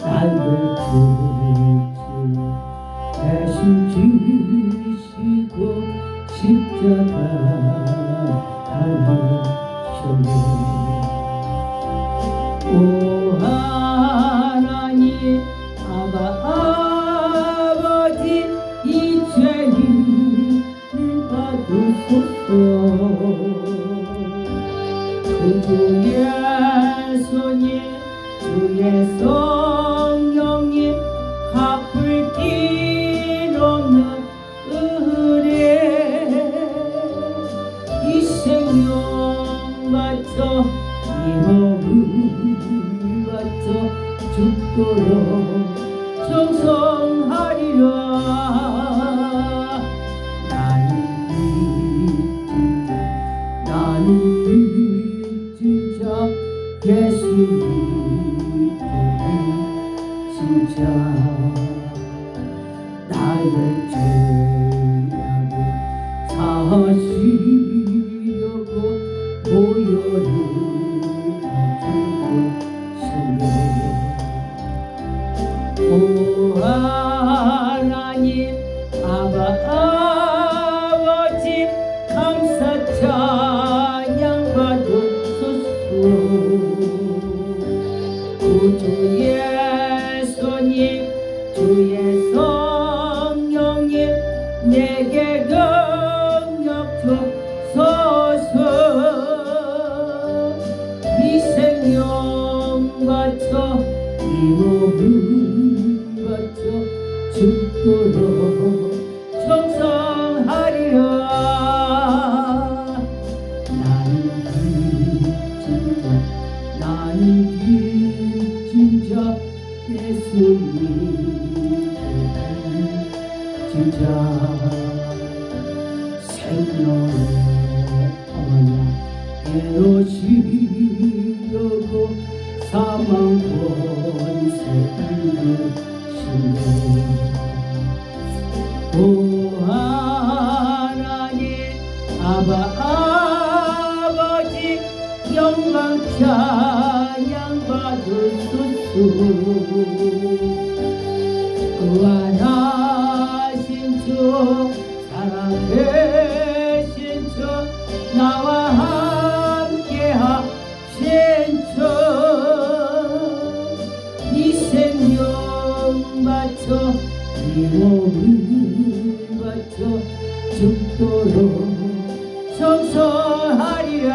날왜 굳이 대신 지 주의 손이 주의 성령님 갚을 길 없는 은혜. 이 생명 바쳐 이 몸을 바쳐 죽도록 정성하리라. 나는 나는 예수 믿음이 진짜 나의 죄악을 사하시 내게 능력 주소서. 이 생명 바쳐 이 몸을 바쳐 죽도록 정성하리라. 나는 진짜 나는 진짜 예수님 진짜 생명의 언약 이루시려고 사망 권세를 주시네 오 하나님 아바 아버지 영광 찬양 받으소서 구원하신 주 살아계신 주 나와 함께 하신 주이 생명 바쳐 이 몸을 바쳐 죽도록 성성하리라